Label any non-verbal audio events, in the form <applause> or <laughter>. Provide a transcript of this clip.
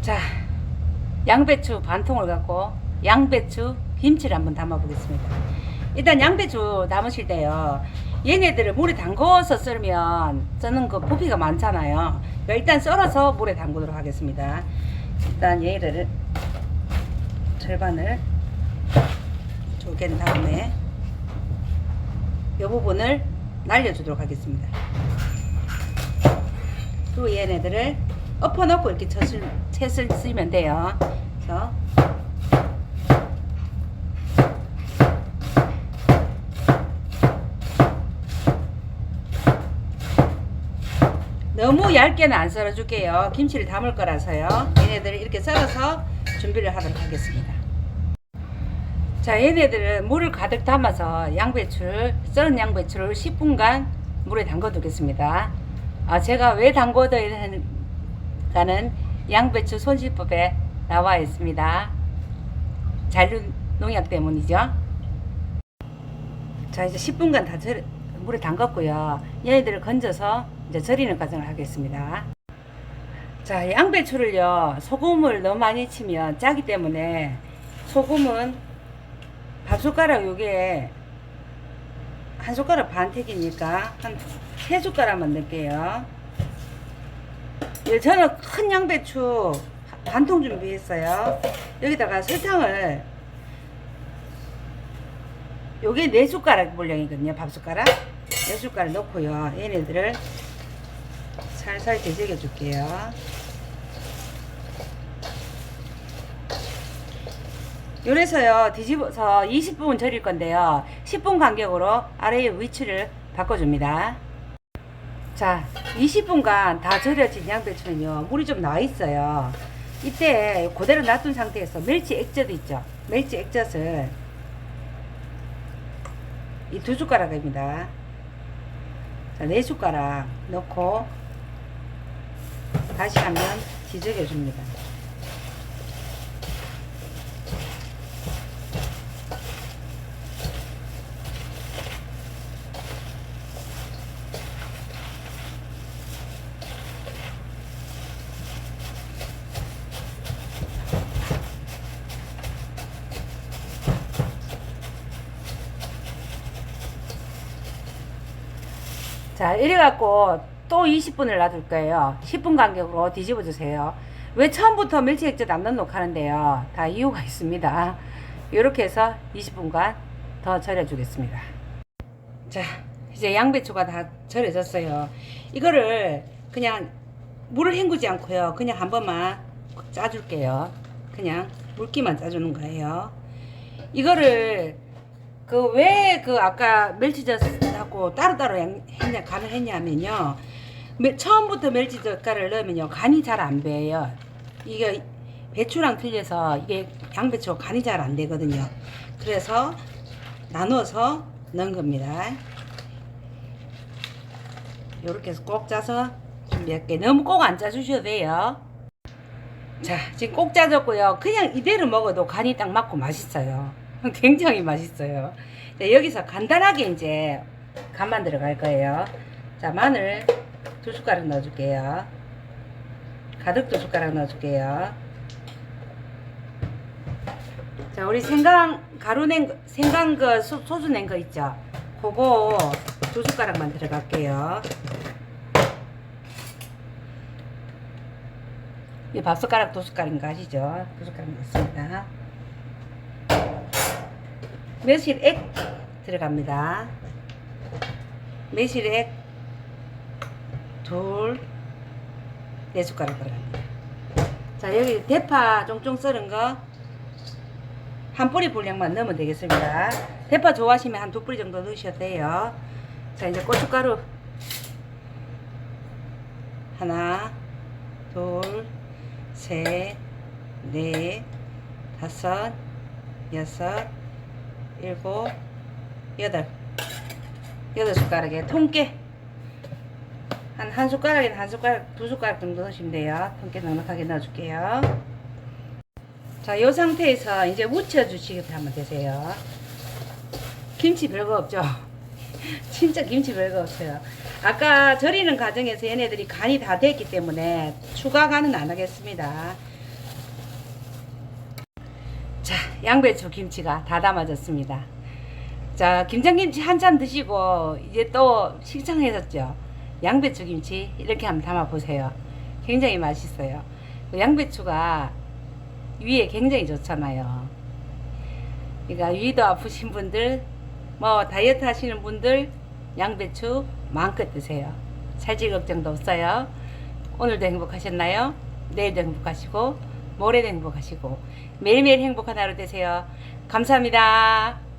자, 양배추 반 통을 갖고 양배추 김치를 한번 담아 보겠습니다. 일단 양배추 담으실 때요. 얘네들을 물에 담궈서 썰면 저는 그 부피가 많잖아요. 일단 썰어서 물에 담그도록 하겠습니다. 일단 얘를 절반을 쪼갠 다음에 이 부분을 날려주도록 하겠습니다. 그리고 얘네들을 엎어놓고 이렇게 젖을, 채를 쓰면 돼요. 그래서 너무 얇게는 안 썰어줄게요. 김치를 담을 거라서요. 얘네들을 이렇게 썰어서 준비를 하도록 하겠습니다. 자, 얘네들은 물을 가득 담아서 양배추를, 썰은 양배추를 10분간 물에 담궈 두겠습니다. 아, 제가 왜 담궈둬야 하는 가는 양배추 손질법에 나와 있습니다. 잔류 농약 때문이죠. 자, 이제 10분간 다 절, 물에 담갔고요. 얘네들을 건져서 이제 절이는 과정을 하겠습니다. 자, 양배추를요, 소금을 너무 많이 치면 짜기 때문에 소금은 밥 숟가락 요게 한 숟가락 반택이니까 한 세 숟가락만 넣을게요. 예, 저는 큰 양배추 반 통 준비했어요. 여기다가 설탕을 요게 네 숟가락 분량이거든요. 밥 숟가락 네 숟가락 넣고요. 얘네들을 살살 뒤적여 줄게요. 요래서요 뒤집어서 20분 절일 건데요 10분 간격으로 아래의 위치를 바꿔줍니다 자 20분간 다 절여진 양배추는요 물이 좀 나와 있어요. 이때 그대로 놔둔 상태에서 멸치 액젓 있죠? 멸치 액젓을 이 두 숟가락입니다. 자, 네 숟가락 넣고 다시 한번 뒤적여 줍니다 자, 이래 갖고 또 20분을 놔둘 거예요. 10분 간격으로 뒤집어 주세요. 왜 처음부터 멸치 액젓 안 넣노 하는데요. 다 이유가 있습니다. 이렇게 해서 20분간 더 절여 주겠습니다. 자, 이제 양배추가 다 절여졌어요. 이거를 그냥 물을 헹구지 않고요. 그냥 한 번만 짜줄게요. 그냥 물기만 짜주는 거예요. 이거를 그 왜그 아까 멸치젓 하고 따로따로 양- 했냐 간을 했냐면요. 매- 처음부터 멸치 젓갈을 넣으면요 간이 잘 안 배요. 이게 배추랑 틀려서 이게 양배추 간이 잘 안 되거든요. 그래서 나눠서 넣은 겁니다. 요렇게 해서 꼭 짜서 준비할게. 너무 꼭 안 짜주셔도 돼요. 자, 지금 꼭 짜졌고요. 그냥 이대로 먹어도 간이 딱 맞고 맛있어요. <laughs> 굉장히 맛있어요. 자, 여기서 간단하게 이제 간만 들어갈 거예요. 자, 마늘 두 숟가락 넣어줄게요. 가득 두 숟가락 넣어줄게요. 자, 우리 생강 가루 낸 거, 생강 그 소, 소주 낸 거 있죠? 그거 두 숟가락만 들어갈게요. 이 밥 숟가락 두 숟가락인 거 아시죠? 두 숟가락 넣습니다. 매실 액 들어갑니다. 매실액 둘, 네 숟가락 들어갑니다. 자, 여기 대파 쫑쫑 썰은 거 한 뿌리 분량만 넣으면 되겠습니다. 대파 좋아하시면 한 두 뿌리 정도 넣으셔도 돼요. 자, 이제 고춧가루 하나, 둘, 셋, 넷, 다섯, 여섯, 일곱, 여덟. 여덟 숟가락에 통깨. 한, 한 숟가락에 한 숟가락, 두 숟가락 정도 넣으시면 돼요. 통깨 넉넉하게 넣어줄게요. 자, 이 상태에서 이제 무쳐주시게 하면 되세요. 김치 별거 없죠? <laughs> 진짜 김치 별거 없어요. 아까 절이는 과정에서 얘네들이 간이 다 됐기 때문에 추가 간은 안 하겠습니다. 자, 양배추 김치가 다 담아졌습니다. 자, 김장김치 한참 드시고 이제 또 식상해졌죠. 양배추 김치 이렇게 한번 담아 보세요. 굉장히 맛있어요. 그 양배추가 위에 굉장히 좋잖아요. 그러니까 위도 아프신 분들, 뭐 다이어트 하시는 분들 양배추 마음껏 드세요. 살찔 걱정도 없어요. 오늘도 행복하셨나요? 내일도 행복하시고 모레도 행복하시고 매일매일 행복한 하루 되세요. 감사합니다.